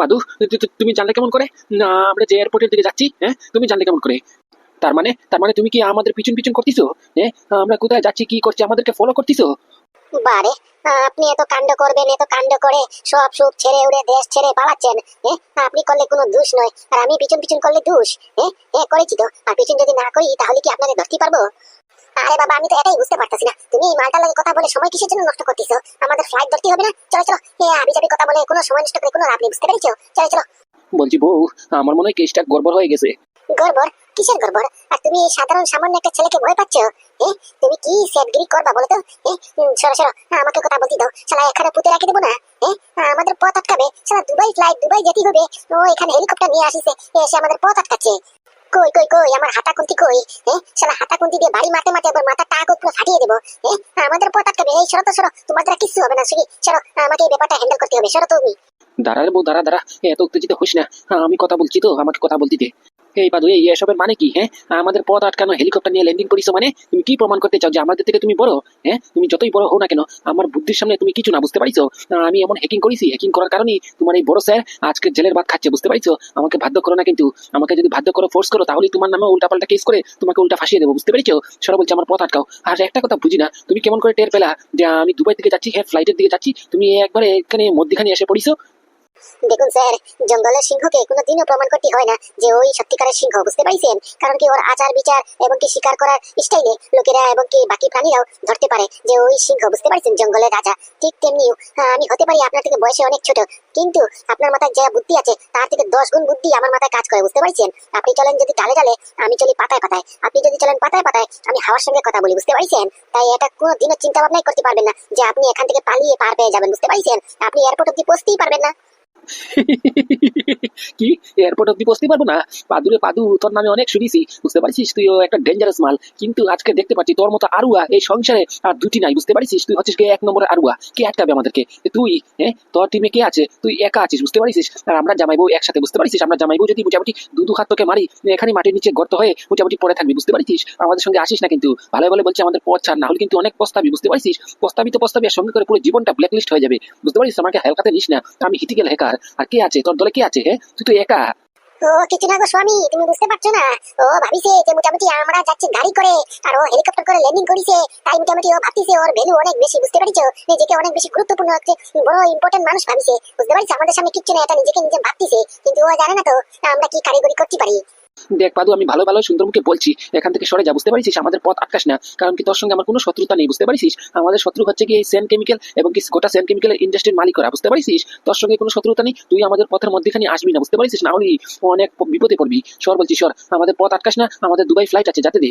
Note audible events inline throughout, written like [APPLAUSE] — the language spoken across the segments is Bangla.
বাদু তুমি জানলে কেমন করে? না, আমরা যে এয়ারপোর্টের দিকে যাচ্ছি হ্যাঁ তুমি জানলে কেমন করে? তার মানে তার মানে তুমি কি আমাদের পিছন পিছন করতেছো? হ্যাঁ আমরা কোথায় যাচ্ছি, কি করছি, আমাদেরকে ফলো করতেছো? বারে, আপনি এত কাণ্ড করবেন, এত কাণ্ড করে সব সুখ ছেড়ে উড়ে দেশ ছেড়ে পালাচ্ছেন হ্যাঁ আপনি করলে কোনো দোষ নয়, আর আমি পিছন পিছন করলে দোষ হ্যাঁ হ্যাঁ করেছি তো, আর পিছন যদি না করি, তাহলে কি আপনাকে ধরতে পারব? আরে বাবা আমি তো এটাই বুঝতে পারতাছি না। তুমি এই মালটার লাগে কথা বলে সময় কিসের জন্য নষ্ট করতেছো? আমাদের ফ্লাইট ধরতে হবে না? চলো চলো। এ আবি যাবি কথা বলে কোনো সময় নষ্ট করে কোনো লাভ নেই বুঝতে পেরেছ? চলো চলো। বলছি বউ আমার মনে হয় কেসটা গড়বড় হয়ে গেছে। গড়বড়? কিসের গড়বড়? আর তুমি এই সাধারণ সামান্য একটা ছেলেকে ভয় পাচ্ছ? এ তুমি কি সেটগিরি করবা বলো তো? এ সরো সরো। আমাকে কথা বলতে দাও। শালা এখানে পুঁতে রাখি দেবো না? এ আমাদের পথ আটকাবে। শালা দুবাই ফ্লাইট দুবাই যেতে হবে। ও এখানে হেলিকপ্টার নিয়ে আসিছে। এসে আমাদের পথ আটকাচ্ছে। কই কই কই, আমার হাতা কুন্তি কই? হ্যাঁ শালা হাতা কুন্তি দিয়ে বাড়ি মারতে মারতে আবার মাথা টাক পুরো ফাটিয়ে দেবো। হ্যাঁ আমাদের পথ কবে এই, সরো তো, সরো। তোমার দ্বারা কিছু হবে না সুগি সরো, আমাকে এই ব্যাপারটা হ্যান্ডেল করতে হবে। সরো তুমি। দাঁড়া রে বউ, দাঁড়া দাঁড়া। এত উত্তেজিত হোস না। আমি কথা বলছি তো, আমাকে কথা বলতে দে। এই পাদু এই এসবের মানে কি হ্যাঁ? আমাদের পথ আটকানো হেলিকপ্টার নিয়ে ল্যান্ডিং করিছো মানে তুমি কি প্রমাণ করতে চাও যে আমাদের থেকে তুমি বড় হ্যাঁ? তুমি যতই বড় হও না কেন, আমার বুদ্ধির সামনে তুমি কিছু না, বুঝতে পারছ? আমি এমন হ্যাকিং করেছি হ্যাকিং করার কারণে তোমার এই বড় স্যার আজকে জেলের ভাত খাচ্ছে, বুঝতে পারছ? আমাকে বাধ্য করো না কিন্তু, আমাকে যদি বাধ্য করো ফোর্স করো তাহলে তোমার নামে উল্টা পাল্টা কেস করে তোমাকে উল্টা ফাঁসিয়ে দেবো, বুঝতে পেরেছ? সরা বলছে, আমার পথ আটকাও। আর একটা কথা বুঝি না, তুমি কেমন করে টের পেলা যে আমি দুবাই থেকে যাচ্ছি হ্যাঁ ফ্লাইটের দিকে যাচ্ছি, তুমি একবারে এখানে মধ্যখানে এসে পড়িছো? দেখুন স্যার, জঙ্গলের সিংহকে কোনোদিনও প্রমাণ করতে হয় না যে ওই সত্যিকারের সিংহ, বুঝতে পারছেন কারণ কি ওর আচার বিচার এবং কি শিকার করার স্টাইলে লোকেরা এবং কি বাকি প্রাণীরাও ধরতে পারে যে ওই সিংহ, বুঝতে পারছেন জঙ্গলের রাজা? ঠিক তেমনি আমি হতে পারি আপনার থেকে বয়সে অনেক ছোট, কিন্তু আপনার মাথায় যা বুদ্ধি আছে, তার থেকে দশ গুণ বুদ্ধি আমার মাথায় কাজ করে, বুঝতে পারছেন আপনি চলেন যদি ডালে ডালে, আমি চলি পাতায় পাতায়। আপনি যদি চলেন পাতায় পাতায়, আমি হাওয়ার সঙ্গে কথা বলি, বুঝতে পারছেন তাই এটা কোনো দিনও চিন্তা ভাবনাই করতে পারবেন না যে আপনি এখান থেকে পালিয়ে পার পেয়ে যাবেন, বুঝতে পারছেন আপনি এয়ারপোর্ট অব্দি পৌঁছতেই পারবেন না। [LAUGHS] কি? এয়ারপোর্ট অব্দি পৌঁছতে পারব না? পাদুরে পাদু, তোর নামে অনেক শুনেছি। বুঝতে পারছিস? তুইও একটা ডেঞ্জারাস মাল। কিন্তু আজকে দেখতে পাচ্ছি তোর মতো আরুয়া এই সংসারে আর দুটি নাই। বুঝতে পারছিস? তুই হচ্ছিস কে এক নম্বরের আরুয়া। কে আটকাবে আমাদেরকে? তুই হ্যাঁ? তোর টিমে কে আছে? তুই একা আছিস, বুঝতে পারছিস? আর আমরা জামাইবো একসাথে, বুঝতে পারছিস? আমরা জামাইবো যদি মোটামুটি দু দু হাত তোকে মারি, এখানে মাটির নিচে গর্ত হয়ে মোটামুটি পড়ে থাকবি, বুঝতে পারছিস? আমাদের সঙ্গে আসিস না কিন্তু। ভালো ভালো বলছে আমাদের পথ ছাড় না হলে কিন্তু অনেক প্রস্তাবি বুঝতে পারছিস? প্রস্তাবি তো প্রস্তাবি আর সঙ্গে করে পুরো জীবনটা ব্ল্যাকলিস্ট হয়ে যাবে। বুঝতে পারছিস? আমাকে হেলকাতে নিস না। আমি হিটিক্যাল হ্যাকার আর কে আছে? তোর দলে কে আছে তুই তো একা। ও স্বামী, তুমি বুঝতে পারছ না? ও ভাবিছে যে মোটামুটি আমরা যাচ্ছি গাড়ি করে, আর ও হেলিকপ্টার করে ল্যান্ডিং করিছে। তাই মোটামুটি ও ওর ভ্যালু অনেক বেশি, বুঝতে পারছ? নিজেকে অনেক বেশি গুরুত্বপূর্ণ হচ্ছে বড় ইম্পর্টেন্ট মানুষ ভাবিছে, বুঝতে পারছ? আমাদের সামনে কিচ্ছু না, এটা নিজেকে নিজে ভাবতিছে। কিন্তু ও জানে না তো, আমরা কি কারিগরি করতে পারি? দেখ পাদু, আমি ভালো ভালো সুন্দর মুখে বলছি। এখান থেকে সরে যা, বুঝতে পারছিস আমাদের পথ আটকাস না। কারণ কি, তোর সঙ্গে আমার কোনো শত্রুতা নেই, বুঝতে পারছিস আমাদের শত্রু হচ্ছে কি এই সেন কেমিক্যাল এবং কি গোটা সেন কেমিক্যালের ইন্ডাস্ট্রির মালিকরা, বুঝতে পারছিস তোর সঙ্গে কোনো শত্রুতা নেই, তুই আমাদের পথের মধ্যেখানে আসবি না, বুঝতে পারছিস না হলে অনেক বিপদে পড়বি। সর বলছি, সর। আমাদের পথ আটকাস না, আমাদের দুবাই ফ্লাইট আছে, যাতে দে।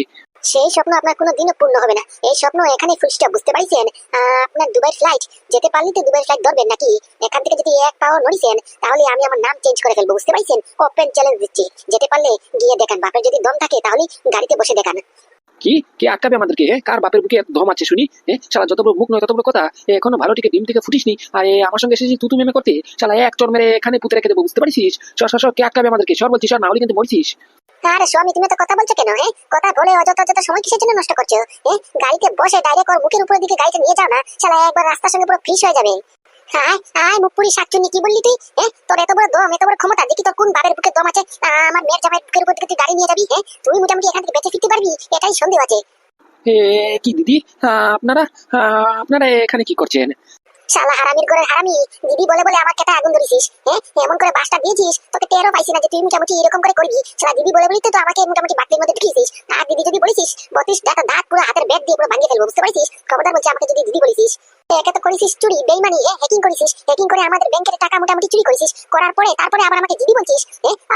সেই স্বপ্ন আপনার কোনো দিনও পূর্ণ হবে না। এই স্বপ্ন এখানে ফুল স্টপ বুঝতে পারছেন আপনার দুবাই ফ্লাইট যেতে পারলে তো দুবাই ফ্লাইট ধরবেন নাকি? এখান থেকে যদি এক পাও নড়িছেন তাহলে আমি আমার নাম চেঞ্জ করে ফেলব, বুঝতে পারছেন ওপেন চ্যালেঞ্জ দিচ্ছি। যেতে পারলে গিয়ে দেখান বাপের যদি দম থাকে তাহলে গাড়িতে বসে দেখান। কি? কে আটকাবে আমাদেরকে হ্যাঁ? কার বাপের বুকে ধম আছে শুনি? হ্যাঁ শালা যত বড় মুখ নয় তত বড় কথা। এখনও ভালো টিকে ডিম থেকে ফুটিসনি। আর এ, আমার সঙ্গে এসেছিস তুতু মেমে করতে। শালা এক চর মেরে এখানে পুঁতে রেখে দেবো বুঝতে পারছিস সর সর কে আটকাবে আমাদেরকে? সর বলছিস সর না হলে কিন্তু মরছিস। আরে স্বামী তুমি তো কথা বলছো কেন হ্যাঁ কথা বলে অযথা অযথা সময় কিসের জন্য নষ্ট করছ হ্যাঁ গাড়িতে বসে ডাইরেক্ট ওর মুখের উপরের দিকে গাড়িটা নিয়ে যাও না। শালা একবার রাস্তার সঙ্গে পুরো ফ্রিজ হয়ে যাবে। হ্যাঁ আয় মুখপুরি শাকচুনি কি বললি তুই? হ্যাঁ তোর এত বড় দম এত বড় ক্ষমতা দেখি তোর কোন বুকে দম আছে? আমার মেয়ের জামাইয়ের বুকের উপর তুই গাড়ি নিয়ে যাবি হ্যাঁ? তুই মোটামুটি এখান থেকে বেঁচে ফিরতে পারবি এটাই সন্দেহ আছে। কি দিদি? আপনারা আপনারা এখানে কি করছেন? শালা হারামির করে হারামি দিদি বলে বলে আমার কেটে আগুন ধরেছিস হ্যাঁ? এমন করে বাসটা দিয়েছিস তোকে টেরও পাইছি না যে তুই মোটামুটি এরকম করে করবি। শালা দিদি বলে বলি তো আমাকে মোটামুটি বাতির মধ্যে ঢুকিয়েছিস আর দিদি যদি বলিস বত্রিশ দাঁত দাঁত পুরো হাতের ব্যাগ দিয়ে পুরো ভাঙিয়ে ফেলব বুঝতে পারছিস? খবরদার বলছি আমাকে যদি দিদি বলিস একে তো করেছিস চুরি বেইমানি হ্যাকিং করেছিস। হ্যাকিং করে আমাদের ব্যাংকের টাকা মোটামুটি চুরি করেছিস। করার পরে তারপরে আবার আমাকে দিদি বলছিস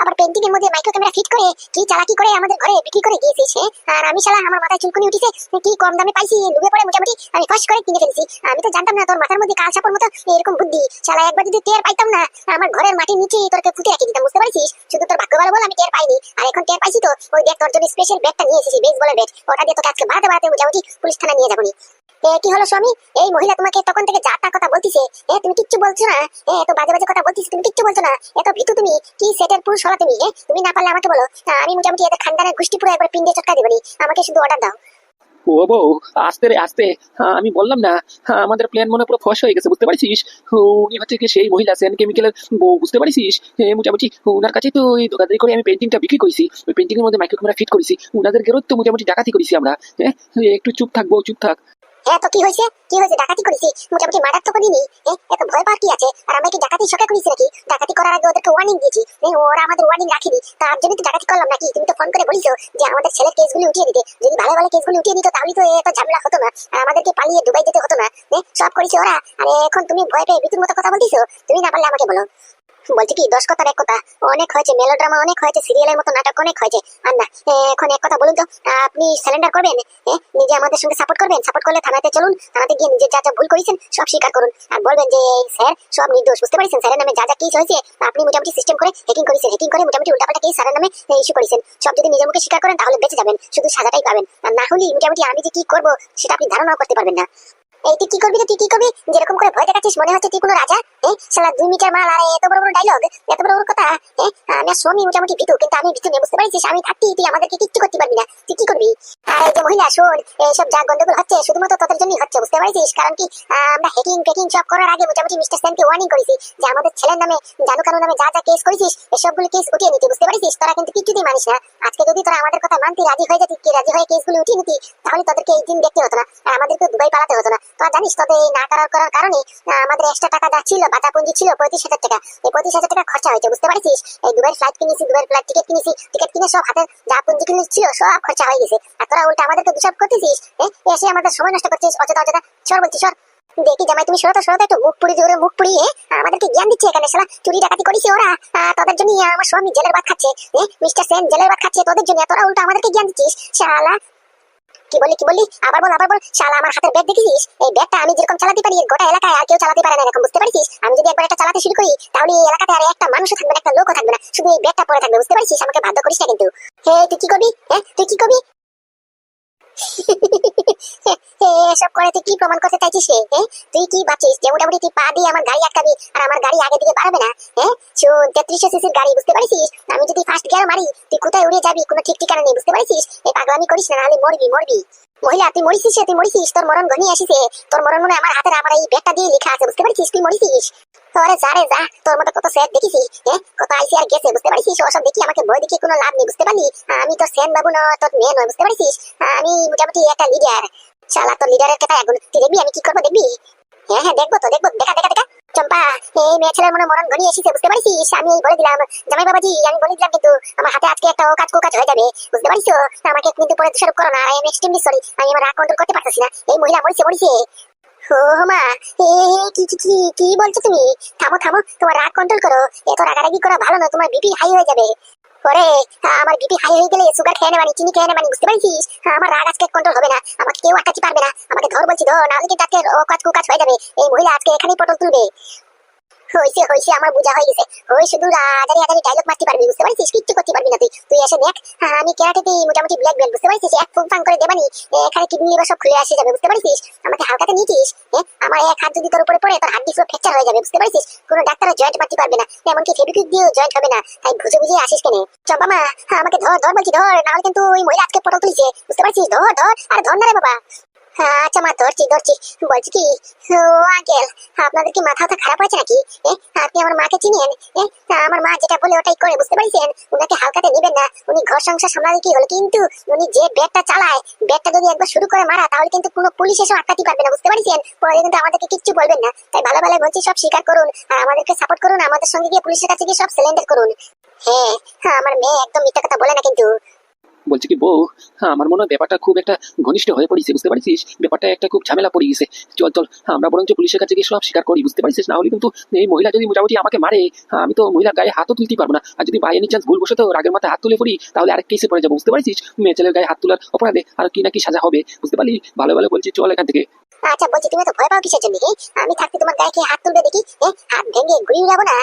আবার পেন্টিং এর মধ্যে মাইক্রো ক্যামেরা ফিট করে কি চালাকি করে আমাদের ঘরে বিক্রি করে দিয়েছিস আর আমি শালা আমার মাথায় চুলকুনি উঠিছে কি কম দামে পাইছি লুবে পড়ে মোটামুটি আমি ফস করে কিনে ফেলেছি। আমি তো জানতাম না তোর মাথার মধ্যে কাল সাপের মতো এরকম বুদ্ধি। শালা একবার যদি টের পাইতাম না আমার ঘরের মাটির নিচে তোরকে ফুটে রাখি দিতাম বুঝতে পারছিস? শুধু তোর ভাগ্য ভালো বল আমি টের পাইনি। আর এখন টের পাইছি তো ওই দেখ তোর জন্য স্পেশাল ব্যাগটা নিয়ে এসেছি বেসবলের ব্যাট ওটা দিয়ে তোকে আজকে বাড়াতে বাড়াতে মোটামুটি পুলিশ থানা নিয়ে যাবনি এ, কি হলো স্বামী? এই মহিলা তোমাকে তখন থেকে যা কথা বলতিছে। এ, তুমি কিচ্ছু বলছো না? এ এত বাজে বাজে কথা বলতিস তুমি কিচ্ছু বলছো না? এত ভীতু তুমি, কি সেটের পুরুষ হলা তুমি? তুমি না পারলে আমাকে বলো। আমি মোটামুটি খানদানের গোষ্ঠী পুরো একবার পিন্ডে চটকা আমাকে শুধু অর্ডার দাও। ও বউ, আস্তে রে, আস্তে। আমি বললাম না। আমাদের প্ল্যান মনে পুরো ফস হয়ে গেছে, বুঝতে পারছিস? উনি হচ্ছে কি সেই মহিলা সেন কেমিক্যালের বউ, বুঝতে পারছিস? মোটামুটি ওনার কাছে তো ওই দোকানদারি করে আমি পেন্টিংটা বিক্রি করেছি। ওই পেন্টিং এর মধ্যে মাইক্রো ক্যামেরা ফিট করেছি। ওনাদের গেরো তো মোটামুটি ডাকাতি করেছি আমরা। হ্যাঁ একটু চুপ থাকব চুপ থাক। হ্যাঁ তো কি হয়েছে? কি হয়েছে? ডাকাতি করেছি? মোটামুটি মার্ডার তো করিনি। এত ভয় পাওয়ার কি আছে? আর আমরা কি ডাকাতি শখে করেছি নাকি? ডাকাতি করার আগে ওদেরকে ওয়ার্নিং দিয়েছি। ওরা আমাদের ওয়ার্নিং রাখিনি। তার জন্য তো ডাকাতি করলাম নাকি? তুমি তো ফোন করে বলিছো যে আমাদের ছেলের কেসগুলো উঠিয়ে দিতে। যদি ভালো ভালো কেসগুলো উঠিয়ে দিত, তাহলে তো এত ঝামেলা হতো না। আর আমাদেরকে পালিয়ে দুবাই যেতে হতো না। সব করেছে ওরা। আর এখন তুমি ভয় পেয়ে বিতুর মতো কথা বলতেছো? তুমি না পারলে আমাকে বলো। বলছি কি, দশ কথার এক কথা। অনেক হয়েছে মেলোড্রামা অনেক হয়েছে সিরিয়ালের মতো নাটক অনেক হয়েছে। আর না এখন এক কথা বলুন তো, আপনি স্যালেন্ডার করবেন? নিজে আমাদের সঙ্গে সাপোর্ট করবেন? সাপোর্ট করলে থানাতে চলুন, থানাতে গিয়ে নিজের যা যা ভুল করেছেন, সব স্বীকার করুন। আর বলবেন যে স্যার সব নির্দোষ, বুঝতে পারছেন? স্যারের নামে যা যা কেস হয়েছে, আপনি মোটামুটি সিস্টেম করে হ্যাকিং করেছেন। হ্যাকিং করে মোটামুটি উল্টাপাল্টা কেস স্যারের নামে ইস্যু করেছেন। সব যদি নিজের মুখে স্বীকার করেন, তাহলে বেঁচে যাবেন। শুধু সাজাটাই পাবেন। আর না হলে মোটামুটি আমি যে কি করব, সেটা আপনি ধারণাও করতে পারবেন না। এই কি করবি তুই কি করবি? যেরকম করে ভয় দেখাচ্ছিস, মনে হচ্ছে তুই কোনো রাজা। এই শালা দুই মিটার মাল আর এত বড় বড় ডায়লগ এত বড় বড় কথা। এই আমি আর মোটামুটি ভীতু, কিন্তু আমি ভীতু নেই, বুঝতে পারছিস আমি থাকতেই তুই আমাদেরকে কিচ্ছু করতে পারবি না। তুই কি করবি? আর এই যে মহিলা, শোন, এইসব যা গন্ডগোল হচ্ছে, শুধুমাত্র তোদের জন্যই হচ্ছে, বুঝতে পারছিস কারণ কি আমরা হ্যাকিং পেকিং সব করার আগে মোটামুটি মিস্টার সেনকে ওয়ার্নিং করেছি যে আমাদের ছেলের নামে জানু কানু নামে যা যা কেস করেছিস, এসবগুলো কেস উঠিয়ে নিতে, বুঝতে পারছিস তোরা কিন্তু কিছুতেই মানিস না। আজকে যদি তোরা আমাদের কথা মানতি, রাজি হয়ে যেতি রাজি হয়ে কেসগুলো উঠিয়ে নিতি, তাহলে তোদেরকে এই দিন দেখতে হতো না, আর আমাদেরকে দুবাই পালাতে হতো না। তোরা জানিস তোদের এই না করার করার কারণে আমাদের এক্সট্রা টাকা যা ছিল বাঁচা পুঁজি ছিল পঁয়ত্রিশ হাজার টাকা। এই পঁয়ত্রিশ হাজার টাকা খরচা হয়েছে বুঝতে পারছিস? এই দুবাইয়ের ফ্লাইট কিনেছি দুবাইয়ের ফ্লাইট টিকিট কিনেছি টিকিট কিনে সব হাতে যা পুঁজি কিনে ছিল সব খরচা হয়ে গেছে। আর তোরা উল্টা আমাদেরকে দুসব করতেছিস এ, এসে আমাদের সময় নষ্ট করছিস অযথা অযথা সর বলছি সর দেখি জামাই তুমি সরতা সরতা একটু মুখ পুড়ি জোরে মুখ পুড়িয়ে আমাদেরকে জ্ঞান দিচ্ছে এখানে শালা। চুরি ডাকাতি করেছে ওরা তোদের জন্য আমার স্বামী জেলের ভাত খাচ্ছে মিস্টার সেন জেলের ভাত খাচ্ছে তোদের জন্য তোরা উল্টা আমাদেরকে জ্ঞান দিচ্ছিস শালা। কি বললি কি বললি? আবার বল আবার বল। শালা, আমার হাতের ব্যাগ দেখেছিস এই ব্যাগটা আমি যেরকম চালাতে পারি, গোটা এলাকায় আর কেউ চালাতে পারে না, এরকম, বুঝতে পারছিস? আমি যদি একবার একটা চালাতে শুরু করি, তাহলে এই এলাকাতে আর একটা মানুষও থাকবে না, একটা লোকও থাকবে না। শুধু এই ব্যাগটা পড়ে থাকবে, বুঝতে পারছিস? আমাকে বাধ্য করিস না কিন্তু। হে, তুই কি করবি? হ্যাঁ তুই কি করবি? এসব করে তুই কি প্রমাণ করতে চাইছিস? তুই কি ভাবছিস যে তুই পা দিয়ে আমার গাড়ি আটকাবি আর আমার গাড়ি আগে দিকে না হ্যাঁ তেত্রিশশো সিসির গাড়ি, বুঝতে পারছিস? আমি যদি ফার্স্ট গিয়ার মারি, তুই কোথায় উড়ে যাবি? কোনো ঠিক ঠিকানা নেই, বুঝতে পারছিস? এই পাগলামি করিস না, নাহলে মরবি মরবি। মহিলা, তুই মরিছিস তুই মরিছিস তোর মরণ ঘনিয়ে আসিছে। তোর মরণ মনে আমার হাতের আমার এই ব্যাগটা দিয়ে লেখা আছে, বুঝতে পারছিস? তুই মরিছিস তোরে যা রে যা, তোর মতো কত সেট দেখিছি হ্যাঁ কত আইসি আর গেছে, বুঝতে পারছিস ওসব দেখি আমাকে ভয় দেখি কোনো লাভ নেই, বুঝতে পারলি? আমি তো সেন বাবু নয় তোর মেয়ে নয়, বুঝতে পারছিস আমি মোটামুটি একটা লিডার শালা, তোর লিডারের কথা এখন তুই দেখবি আমি কি করব দেখবি? হ্যাঁ হ্যাঁ দেখব তো, দেখব। দেখা দেখা দেখা। চম্পা, এই মেয়ে ছেলের মনে মরণ ঘনিয়ে এসেছে, বুঝতে পারছিস আমি এই বলে দিলাম, জামাই বাবাজি, আমি বলে দিলাম কিন্তু আমার হাতে আজকে একটা কাজ কাজ হয়ে যাবে, বুঝতে পারছ আমাকে কিন্তু পরে দোষারোপ করো না আই এম এক্সট্রিমলি সরি আমি আমার রাগ কন্ট্রোল করতে পারতেছি না। এই মহিলা মরিছে মরিছে। আমার বিপি হয়ে বুঝতে পারছিস? আমার রাগ আজকে কন্ট্রোল হবে না। আমাকে কেউ আটকাতে পারবে না। আমাকে ধর বলছি, ধর, নাহলে কিন্তু আজকে ও কাজ কু হয়ে আমার বোঝা হয়ে গেছে। ওই শুধু মারতে পারবি বুঝতে পারছিস? কিচ্ছু করতে পারবি না তুই? তুই এসে দেখ হ্যাঁ, আমি কেরাটেতে মোটামুটি ব্ল্যাক বেল্ট বুঝতে পারছিস? এক ফুং ফাং করে দেবানি এখানে কিডনি লিভার সব খুলে আসে যাবে বুঝতে পারছিস? আমাকে হালকাতে হ্যাঁ আমার এক হাত যদি তোর উপরে পড়ে তোর হাড্ডি পুরো ফ্র্যাকচার হয়ে যাবে বুঝতে পারছিস? কোনো ডাক্তারও জয়েন্ট মারতে পারবে না এমনকি ফেবিকুইক দিয়েও জয়েন্ট হবে না তাই বুঝে বুঝে আসিস কেন। চম্পা মা হ্যাঁ, আমাকে ধর ধর বলছি ধর নাহলে কিন্তু ওই মহিলা আজকে পটল তুলিছে বুঝতে পারছিস? ধর ধর আর ধর না রে বাবা। আচ্ছা মা, ধরছি ধরছি। বলছি কি, ও আঙ্কেল আপনাদের কি মাথা খারাপ নাকি? আপনি আমার মাকে আমার মা যেটা বলে ওটাই করে, বুঝতে পারছেন? উনাকে হালকাতে নেবেন না। উনি ঘর সংসার কি হলো? কিন্তু উনি যে ব্যাগটা চালায় ব্যাগটা যদি একবার শুরু করে মারা, তাহলে কিন্তু কোনো পুলিশ এসে আটকাতে পারবে না, বুঝতে পারছেন? পরে কিন্তু আমাদেরকে কিচ্ছু বলবেন না। তাই ভালো ভালো বলছি, সব স্বীকার করুন। আর আমাদেরকে সাপোর্ট করুন, আমাদের সঙ্গে গিয়ে পুলিশের কাছে গিয়ে সব সিলিন্ডার করুন। হ্যাঁ হ্যাঁ আমার মেয়ে একদম মিথ্যা কথা বলে না কিন্তু। বলছি কি বউ হ্যাঁ আমার মনে হয় ব্যাপারটা খুব একটা ঘনিষ্ঠ হয়ে পড়েছে বুঝতে পারছিস? ব্যাপারটা একটা খুব ঝামেলা পড়ে গেছে। চল চল আমরা বরঞ্চ পুলিশের কাছে গিয়ে সব স্বীকার করি বুঝতে পারছিস? না হলে কিন্তু এই মহিলা যদি মোটামুটি আমাকে মারে হ্যাঁ, আমি তো মহিলার গায়ে হাতও তুলতে পারব না। আর যদি বাই এনি চান্স ভুল বসে রাগের মাথায় হাত তুলে পড়ি তাহলে আরেক কেসে পড়ে যাব বুঝতে পারছিস? মেয়ে ছেলের গায়ে হাত তোলার অপরাধে আর কি না কি সাজা হবে বুঝতে পারলি? ভালো ভালো বলছি চল এখান থেকে। আচ্ছা বলছি, তুমি তো ভয় পাও কিসের জন্য আমি থাকতে তোমার গায়ে হাত তুলবে দেখি হাত ভেঙে ঘুরিয়ে যাব না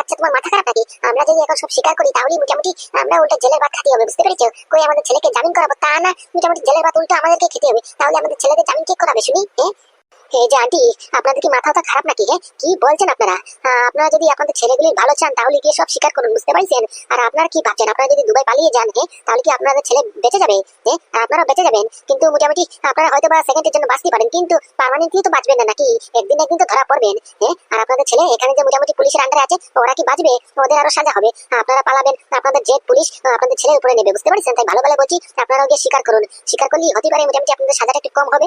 আচ্ছা তোমার মাথা খারাপ নাকি? আমরা যদি এখন সব স্বীকার করি তাহলে মোটামুটি আমরা ওটা জেলের ভাত খাতে হবে, বুঝতে পেরেছ? কই আমাদের ছেলেকে জামিন করাবো? তা না, মোটামুটি জেলের ভাত উল্টো আমাদেরকে খেতে হবে, তাহলে আমাদের ছেলেদের জামিন কে করাবে শুনি হ্যাঁ এই যে আন্টি, আপনাদের কি মাথাটা খারাপ নাকি হ্যাঁ কি বলছেন আপনারা? আপনারা যদি আপনাদের ছেলেগুলির ভালো চান, তাহলে গিয়ে সব স্বীকার করুন, বুঝতে পারছেন? আর আপনারা কি ভাবছেন, আপনারা যদি দুবাই পালিয়ে যান হ্যাঁ তাহলে কি আপনাদের ছেলে বেঁচে যাবে হ্যাঁ আপনারা বেঁচে যাবেন। কিন্তু মোটামুটি আপনারা হয়তো বা সেকেন্ডের জন্য বাঁচতে পারেন, কিন্তু পার্মানেন্টলি তো বাঁচবেন না নাকি? একদিন একদিন তো ধরা পড়বেন হ্যাঁ আর আপনাদের ছেলে, এখানে যে মোটামুটি পুলিশের আন্ডারে আছে, ওরা কি বাঁচবে? ওদের আরও সাজা হবে। আপনারা পালাবেন, আপনাদের জেট পুলিশ আপনাদের ছেলের উপরে নেবে, বুঝতে পারছেন? তাই ভালো ভালো বলছি, আপনারাও গিয়ে স্বীকার করুন। স্বীকার করলেই হতে পারে, মোটামুটি আপনাদের সাজাটা একটু কম হবে।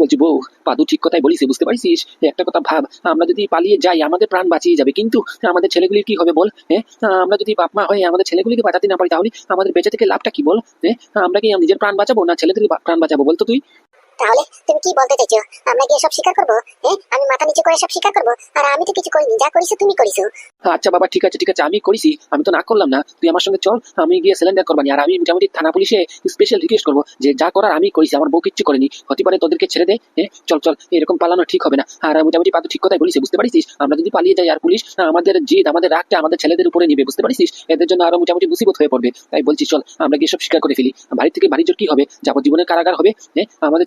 বলছি, বউ পাদু ঠিক কথাই বলিস, বুঝতে পারছিস? একটা কথা ভাব, আমরা যদি পালিয়ে যাই, আমাদের প্রাণ বাঁচিয়ে যাবে। কিন্তু আমাদের ছেলেগুলির কি হবে বল? হ্যাঁ আমরা যদি বাপ মা হয়ে আমাদের ছেলেগুলিকে বাঁচাতে না পারি, তাহলে আমাদের বেঁচে থেকে লাভটা কি বল? হ্যাঁ আমরা কি নিজের প্রাণ বাঁচাবো না ছেলেদের প্রাণ বাঁচাবো বলতো তুই? তাহলে তুমি কি বলতে চাইছো? আমরা গিয়ে সব স্বীকার করব? হ্যাঁ আমি মাথা নিচু করে সব স্বীকার করব? আর আমি তো কিছু করিনি। যা করিছো তুমি করিছো। আচ্ছা বাবা, ঠিক আছে ঠিক আছে, আমি করেছি। আমি তো না করলাম না। তুই আমার সঙ্গে চল, আমি গিয়ে সিলিন্ডার করবানি। আর আমি মোটামুটি থানা পুলিশে স্পেশাল রিকোয়েস্ট করব যে যা করার আমি করেছি, আমার বউ কিচ্ছু করেনি। হতে পারে তোদেরকে ছেড়ে দে হ্যাঁ চল চল, এরকম পালানো ঠিক হবে না। আর মোটামুটি পাতু ঠিক কথাই বলিস বুঝতে পারিস আমরা যদি পালিয়ে যাই আর পুলিশ, আমাদের জিদ, আমাদের রাগটা আমাদের ছেলেদের উপরে নিবে, বুঝতে পারিস এদের জন্য আরও মোটামুটি মুসিবত হয়ে পড়বে। তাই বলছি, চল, আমরা গিয়ে সব স্বীকার করে ফেলি। বাড়ি থেকে বাড়ির জোর কি হবে? যাবজ্জীবনের কারাগার হবে? হ্যাঁ আমাদের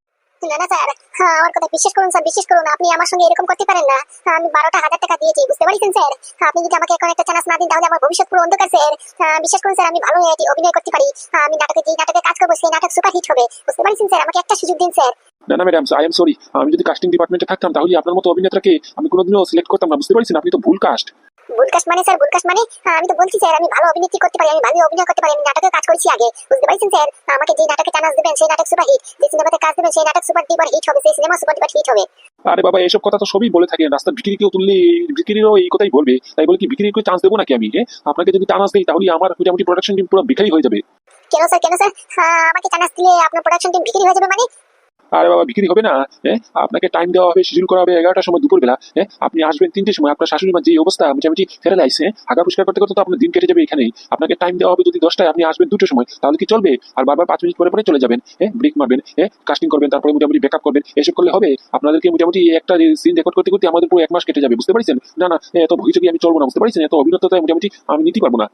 না স্যার। হ্যাঁ আমার কথা বিশ্বাস করুন স্যার বিশ্বাস করুন। আপনি আমার সঙ্গে এরকম করতে পারেন না। হ্যাঁ, আমি বারোটা হাজার টাকা দিয়েছি বুঝতে পারছেন স্যার? হ্যাঁ, আপনি যদি আমাকে এখন একটা চান্স না দিন তাহলে আমার ভবিষ্যৎ পুরো অন্ধকার স্যার। হ্যাঁ, বিশ্বাস করুন স্যার আমি ভালো এটি অভিনয় করতে পারি। আমি নাটকে নাটকে কাজ করব সেই নাটক হবে বুঝতে পারছেন স্যার? আমাকে একটা সুযোগ দিন স্যার। না না ম্যাডাম আই এম সরি আমি যদি কাস্টিং ডিপার্টমেন্টে থাকতাম তাহলে আপনার মতো অভিনেতাকে আমি কোনোদিনও সিলেক্ট করতাম না বুঝতে পারছেন? আপনি তো ভুল কাস্ট মানে স্যার মানে আমি তো বলছি স্যার আমি ভালো অভিনেত্রী করতে পারি আমি ভালো অভিনয় করতে পারি আমি নাটকে কাজ করেছি আগে বুঝতে পারছেন স্যার আমাকে যে নাটকে চান্স দেবেন সেই নাটক সুপার হিট যে সিনেমাতে কাজ দেবেন সেই নাটক সুপার ডিপার হিট হবে সেই সিনেমা সুপার ডিপার হিট হবে। আরে বাবা এসব কথা তো সবই বলে রাস্তার বিক্রি কেউ তুললে বিক্রিরও এই কথাই বলবে তাই বলে কি বিক্রির চান্স দেবো নাকি আমি? আপনাকে যদি চান্স দিই তাহলে আমার মোটামুটি প্রোডাকশন টিম পুরো বিক্রি হয়ে যাবে। কেন স্যার কেন স্যার আমাকে চান্স দিলে আপনার প্রোডাকশন টিম বিক্রি হয়ে যাবে মানে? আরে বাবা, বিক্রি হবে না হ্যাঁ? আপনাকে টাইম দেওয়া হবে শিডিউল করা হবে এগারোটার সময়, দুপুরবেলা হ্যাঁ? আপনি আসবেন তিনটের সময়, আপনার শাশুড়ি মার যে অবস্থা, মোটামুটি ফেরে লাইছে হাগা পরিষ্কার করতে করতে তো আপনার দিন কেটে যাবে এখানেই। আপনাকে টাইম দেওয়া হবে যদি দশটায়, আপনি আসবেন দুটোর সময়। তাহলে কি চলবে? আর বারবার পাঁচ মিনিট পরে পরে চলে যাবেন হ্যাঁ? ব্রেক মারবেন হ্যাঁ? কাস্টিং করবেন, তারপরে মোটামুটি ব্যাকআপ করবেন। এসব করলে হবে, আপনাদেরকে মোটামুটি একটা সিন রেকর্ড করতে করতে আমাদের পুরো এক মাস কেটে যাবে, বুঝতে পারছেন? না না, এত ভবিষ্যৎ আমি চলবো না, বুঝতে পারছেন? এত অভিনেতা মোটামুটি আমি নিতে পারব না।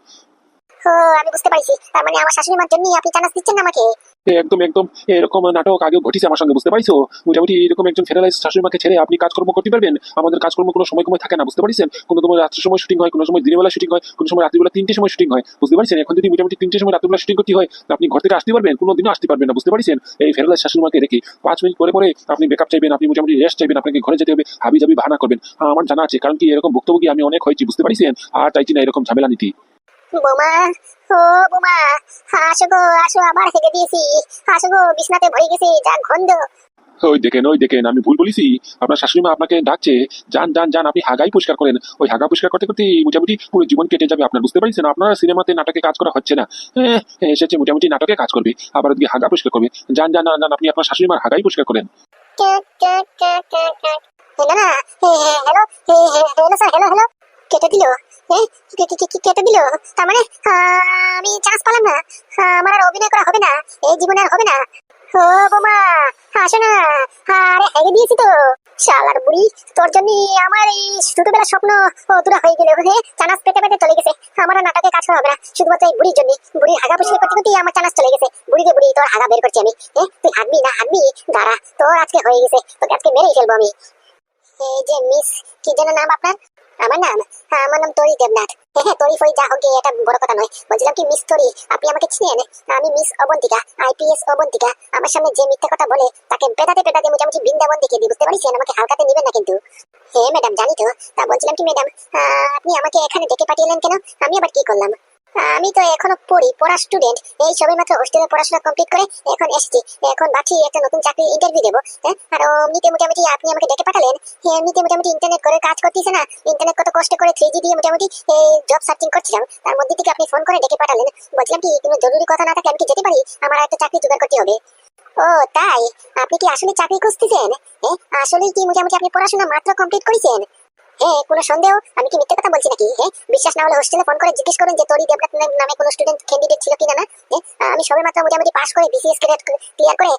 আমি বুঝতে পারছি। তার মানে আমার শাশুড়ি মার জন্যই আপনি চান্স দিচ্ছেন আমাকে? একদম একদম। এরকম নাটক আগেও ঘটিছে আমার সঙ্গে, বুঝতে পারছ? মোটামুটি এরকম একজন ফেরালাইজ শাশুড়ি মাকে ছেড়ে আপনি কাজকর্ম করতে পারবেন? আমাদের কাজকর্ম কোনো সময় কমে থাকে না, বুঝতে পারছেন? কোনো সময় রাত্রের সময় শুটিং হয়, কোনো সময় দিনের বেলা শুটিং হয়, কোনো সময় রাত্রিবেলা তিনটে সময় শুটিং হয়, বুঝতে পারছেন? এখন যদি মোটামুটি তিনটে সময় রাত্রিবেলা শুটিং করতে হয় আপনি ঘর থেকে আসতে পারবেন কোনো দিনও আসতে পারবেন না, বুঝতে পারছেন? এই ফেরালাইজ শাশুড়ি মাকে রেখে পাঁচ মিনিট পরে পরে আপনি ব্যাকআপ চাইবেন, আপনি মোটামুটি রেস্ট চাইবেন, আপনাকে ঘরে যেতে হবে হাবি জাবি বাহানা করবেন। আমার জানা আছে, কারণ কি এরকম ভুক্তভোগী আমি অনেক হয়েছি, বুঝতে পারছেন? আর চাইছি না এরকম ঝামেলা নীতি। বোমা ও বোমা আসো গো আসো আবার হেগে দিয়েছি। আসো গো বিছনাতে ভরে গেছে যা গন্ধ। ওই দেখেন ওই দেখেন আমি ভুল বলেছি। আপনার শাশুড়ি মা আপনাকে ডাকছে যান যান যান আপনি হাগাই পরিষ্কার করেন। ওই হাগা পরিষ্কার করতে করতে মোটামুটি পুরো জীবন কেটে যাবে আপনার বুঝতে পারছেন? আপনার সিনেমাতে নাটকে কাজ করা হচ্ছে না। হ্যাঁ, এসেছে মোটামুটি নাটকে কাজ করবে আবার ওদিকে হাগা পরিষ্কার করবে। যান যান যান, যান আপনি আপনার শাশুড়ি মার হাগাই পরিষ্কার করেন। Hello hello hello sir hello hello. কেটে দিল? হ্যাঁ? কেটে দিল? তার মানে আমি চান্স না। আমার আর অভিনয় করা হবে না। এই জীবনে আর হবে না। ও বোমা, আসো না। আরে হেগে দিয়েছি তো। শালার বুড়ি, তোর জন্য আমার এই ছোটবেলা স্বপ্ন হয়ে গেল হে চানাস পেতে পেতে চলে গেছে। আমার নাটকে কাজ হবে না। শুধুমাত্র এই বুড়ির জন্য বুড়ি হাগা পরিষ্কার করতে করতেই আমার চানাস চলে গেছে। বুড়িকে বুড়ি, তোর হাগা বের করছি আমি। এ তুই হাঁটবি না হাঁটবি দাঁড়া, তোর আজকে হয়ে গেছে। তোকে আজকে মেরেই ফেলব আমি। এই যে মিস, কি যেন নাম আপনার? আমার নাম? হ্যাঁ আমার নাম তরি দেবনাথ। হ্যাঁ হ্যাঁ তরি ফরি যা হোক এটা বড় কথা নয়। বলছিলাম কি, মিস তরি, আপনি আমাকে চিনেন? আমি মিস অবন্তিকা আইপিএস অবন্তিকা। আমার সামনে যে মিথ্যা কথা বলে, তাকে পেটাতে পেটাতে মোটামুটি বৃন্দাবন দেখে দিই, বুঝতে পারছেন আমাকে হালকাতে নেবেন না কিন্তু। হ্যাঁ ম্যাডাম, জানি তো। তা বলছিলাম কি, ম্যাডাম আপনি আমাকে এখানে ডেকে পাঠিয়েলেন কেন? আমি আবার কি করলাম? আমি তো এখনও পড়ি পড়া স্টুডেন্ট এই সবে মাত্র হোস্টেলে পড়াশোনা কমপ্লিট করে এখন এসেছি। এখন ভাবছি একটা নতুন চাকরি ইন্টারভিউ দেবো হ্যাঁ? আর এমনিতে মোটামুটি আপনি আমাকে ডেকে পাঠালেন হ্যাঁ, এমনিতে মোটামুটি ইন্টারনেট করে কাজ করতেছে না। ইন্টারনেট কত কষ্ট করে থ্রি জি দিয়ে মোটামুটি এই জব সার্চিং করছিলাম। তার মধ্যে থেকে আপনি ফোন করে ডেকে পাঠালেন। বলছিলাম কি কোনো জরুরি কথা না থাকলে আমি কি যেতে পারি? আমার একটা চাকরি জোগাড় করতে হবে। ও তাই? আপনি কি আসলে চাকরি খুঁজতেছেন? হ্যাঁ আসলেই কি মোটামুটি আপনি পড়াশোনা মাত্র কমপ্লিট করেছেন? হ্যাঁ কোনো সন্দেহ? আমি কি মিথ্যে কথা বলছি নাকি? হ্যাঁ বিশ্বাস না হলে হোস্টেলে ফোন করে জিজ্ঞেস করুন যে তোরই দেবনাথ নামে- কোনো স্টুডেন্ট ক্যান্ডিডেট ছিল কিনা না? হ্যাঁ আমি সবে মাত্র মোটামুটি পাস করে বিসিএস ক্লিয়ার করে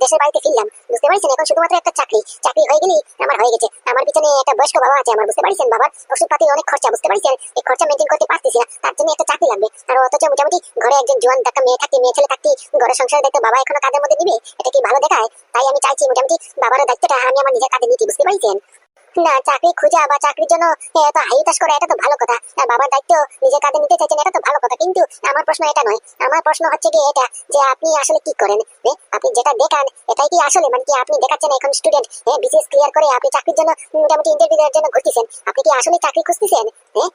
দেশের বাড়িতে ফিরলাম। বুঝতে পারছেন? এখন শুধুমাত্র একটা চাকরি। চাকরি হয়ে গেলেই আমার হয়ে গেছে। আমার পিছনে একটা বয়স্ক বাবা আছে আমার, বুঝতে পারছেন বাবার ওষুধপাতির অনেক খরচা, বুঝতে পারছেন? এই খরচা মেনটেন করতে পারতেছি না। তার জন্য একটা চাকরি লাগবে। আর অথচ মোটামুটি ঘরে একজন জোয়ান টাকা মেয়ে থাকতে, মেয়ে ছেলে থাকতে, ঘরের সংসারের দায়িত্ব বাবা এখনও কাজের মধ্যে নিবে? এটা কি ভালো দেখায়? তাই আমি চাইছি মোটামুটি বাবার দায়িত্বটা আমি আমার নিজের কাজে নিতে বুঝতে পারছেন? না, চাকরি খুঁজা বা চাকরির জন্য করা, এটা তো ভালো কথা। বাবার দায়িত্ব কাঁধে নিতে চাইছেন, এটা তো ভালো কথা। কিন্তু আমার প্রশ্ন এটা নয়। আমার প্রশ্ন হচ্ছে কি এটা, যে আপনি আসলে কি করেন? আপনি যেটা দেখান, এটাই কি আসলে? মানে কি আপনি দেখাচ্ছেন এখন স্টুডেন্ট বিসিএস ক্লিয়ার করে আপনি চাকরির জন্য মোটামুটি ইন্টারভিউ দেওয়ার জন্য ঘুরতেছেন। আপনি কি আসলে চাকরি খুঁজতেছেন? হ্যাঁ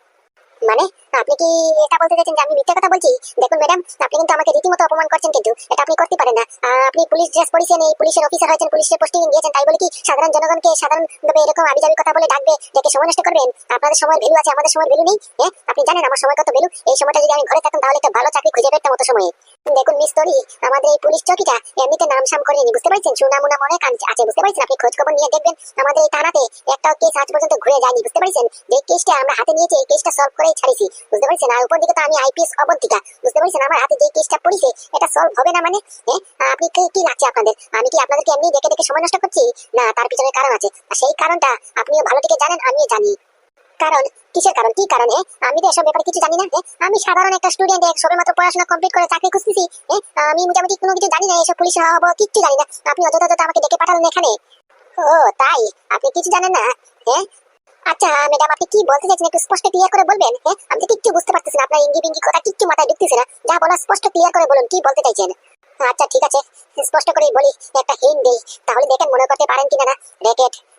মানে আপনি কি এটা বলতে চাইছেন যে আমি মিথ্যা কথা বলছি? দেখুন, ম্যাডাম, আপনি কিন্তু আমাকে রীতিমতো অপমান করছেন কিন্তু, এটা আপনি করতে পারেন না। আপনি পুলিশ ড্রেস এই পুলিশের অফিসার হয়েছেন পুলিশের পোস্টিং দিয়েছেন, তাই বলে কি সাধারণ জনগণকে সাধারণভাবে এরকম আবিজাবি কথা বলে ডাকবে, ডেকে সময় নষ্ট করবেন? আপনাদের সময় ভ্যালু আছে, আমাদের সময় ভ্যালু নেই হ্যাঁ? আপনি জানেন আমার সময় কত ভ্যালু এই সময়টা যদি আমি ঘরে থাকতাম তাহলে একটা ভালো চাকরি খুঁজে পেতাম মতো সময়ে। দেখুন মিস তরি আমাদের এই পুলিশ চৌকিটা এমনিতে নাম সাম করেনি বুঝতে পারছেন? সুনামুনাম অনেক আন- আছে বুঝতে পারছেন? আপনি খোঁজ খবর নিয়ে দেখবেন, আমাদের এই থানাতে একটা কেস আজ পর্যন্ত ঘুরে যায়নি, বুঝতে পারছেন? যে কেসটা আমরা হাতে নিয়েছি, এই কেসটা সলভ করেই ছাড়িছি, বুঝতে পারছেন? আর উপর দিকে তো আমি আইপিএস অবন্তিকা বুঝতে পারছেন? আমার হাতে যে কেসটা পড়েছে, এটা সলভ হবে না মানে? হ্যাঁ? আপনি কি কি লাগছে আপনাদের? আমি কি আপনাদেরকে এমনি দেখে দেখে সময় নষ্ট করছি? না, তার পিছনে কারণ আছে। সেই কারণটা আপনিও ভালো থেকে জানেন, আমিও জানি। কারণ, কিসের কারণ, কি কারণে আমি তো এসব ব্যাপারে কিছু জানি না আমি সাধারণ একটা স্টুডেন্ট সবে মাত্র পড়াশোনা কমপ্লিট করে চাকরি খুঁজতেছি আমি মোটামুটি কোনো কিছু জানি না, এসব পুলিশ হব কিচ্ছু জানি না। আপনি অযথা অযথা আমাকে ডেকে পাঠালেন এখানে। ও, তাই? আপনি কিছু জানেন না হ্যাঁ আচ্ছা ম্যাডাম আপনি কি বলতে চাইছেন, একটু স্পষ্ট ক্লিয়ার করে বলবেন হ্যাঁ আমি তো কিচ্ছু বুঝতে পারতেছি না, আপনার ইঙ্গি বিঙ্গি কথা কিচ্ছু মাথায় ঢুকতেছে না। যা বলা স্পষ্ট ক্লিয়ার করে বলুন, কি বলতে চাইছেন? আচ্ছা ঠিক আছে, স্পষ্ট করেই বলি, একটা হিন্ট তাহলে দেখেন মনে করতে পারেন কিনা না।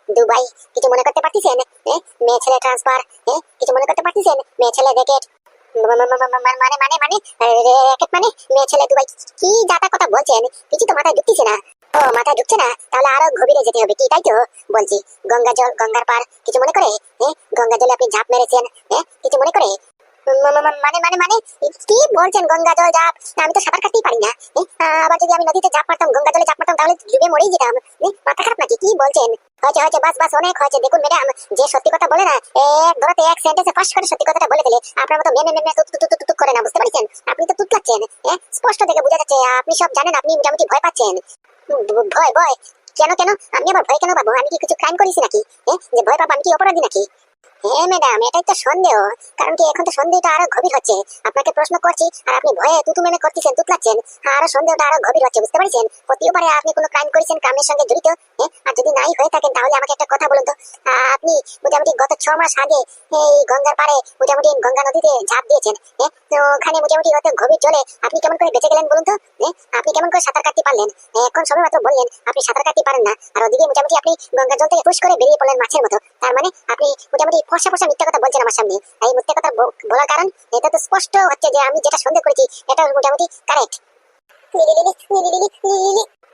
দুবাই, কিছু মনে করতে পারতেছেন? মেয়ে ছেলে ট্রান্সফার কিছু মনে করতে পারতেছেন? মেয়ে ছেলে র্যাকেট মানে মানে মানে রেকেট মানে? মেয়ে ছেলে দুবাই, কি যাতা কথা বলছেন? কিছু তো মাথায় ঢুকতেছে না। ও, মাথায় ঢুকছে না? তাহলে আরও গভীরে যেতে হবে। কি, তাই তো? বলছি, গঙ্গা জল, গঙ্গার পার কিছু মনে করে? গঙ্গা জলে আপনি ঝাঁপ মেরেছেন? কিছু মনে করে? মানে মানে মানে? কি বলছেন গঙ্গা জল ঝাঁপ আমি তো সাঁতার কাটতেই পারি না। আবার যদি আমি নদীতে ঝাঁপ মারতাম গঙ্গা জলে ঝাঁপ মারতাম, তাহলে ডুবে মরেই যেতাম। মাথা খারাপ নাকি? কি বলছেন? হয়েছে হয়েছে, বাস বাস, অনেক হয়েছে। দেখুন ম্যাডাম যে সত্যি কথা বলে না এক ধরাতে এক সেন্টেন্সে ফার্স্ট করে সত্যি কথাটা বলে ফেলে আপনার মতো মেমে মেমে তুক তুক তুক করে না, বুঝতে পারছেন? আপনি তো তুতলাচ্ছেন হ্যাঁ স্পষ্ট দেখে বোঝা যাচ্ছে, আপনি সব জানেন, আপনি মোটামুটি ভয় পাচ্ছেন। ভয় ভয়। কেন কেন? আমি আবার ভয় কেন পাবো? আমি কি কিছু ক্রাইম করেছি নাকি? যে ভয় পাবো, আমি কি অপরাধী নাকি? হ্যাঁ ম্যাডাম এটাই তো সন্দেহ। কারণ কি এখন তো সন্দেহটা আরও গভীর হচ্ছে। আপনাকে প্রশ্ন করছি আর আপনি ভয়ে তুতু মেমে করতেছেন তুতলাচ্ছেন। আরও সন্দেহটা আরও গভীর হচ্ছে বুঝতে পারছেন? হতেও আপনি কোনো ক্রাইম করেছেন ক্রাইমের সঙ্গে জড়িত হ্যাঁ? আর যদি নাই হয়ে থাকেন তাহলে আমাকে একটা কথা বলুন তো। আপনি মোটামুটি গত ছ মাস আগে এই গঙ্গার পাড়ে মোটামুটি গঙ্গা নদীতে ঝাঁপ দিয়েছেন হ্যাঁ? ওখানে মোটামুটি অত গভীর জলে আপনি কেমন করে বেঁচে গেলেন বলুন তো হ্যাঁ? আপনি কেমন করে সাঁতার কাটতে পারলেন? হ্যাঁ, এখন সবে মাত্র বললেন আপনি সাঁতার কাটতে পারেন না। আর ওদিকে মোটামুটি আপনি গঙ্গা জল থেকে ফুস করে বেরিয়ে পড়লেন মাছের মতো। তার মানে আপনি মোটামুটি ফসা ফসা মিথ্যা কথা বলছেন আমার সামনে। এই মিথ্যা কথা বলার কারণ, এটা তো স্পষ্ট হচ্ছে যে আমি যেটা সন্দেহ করেছি, এটা মোটামুটি কারেক্ট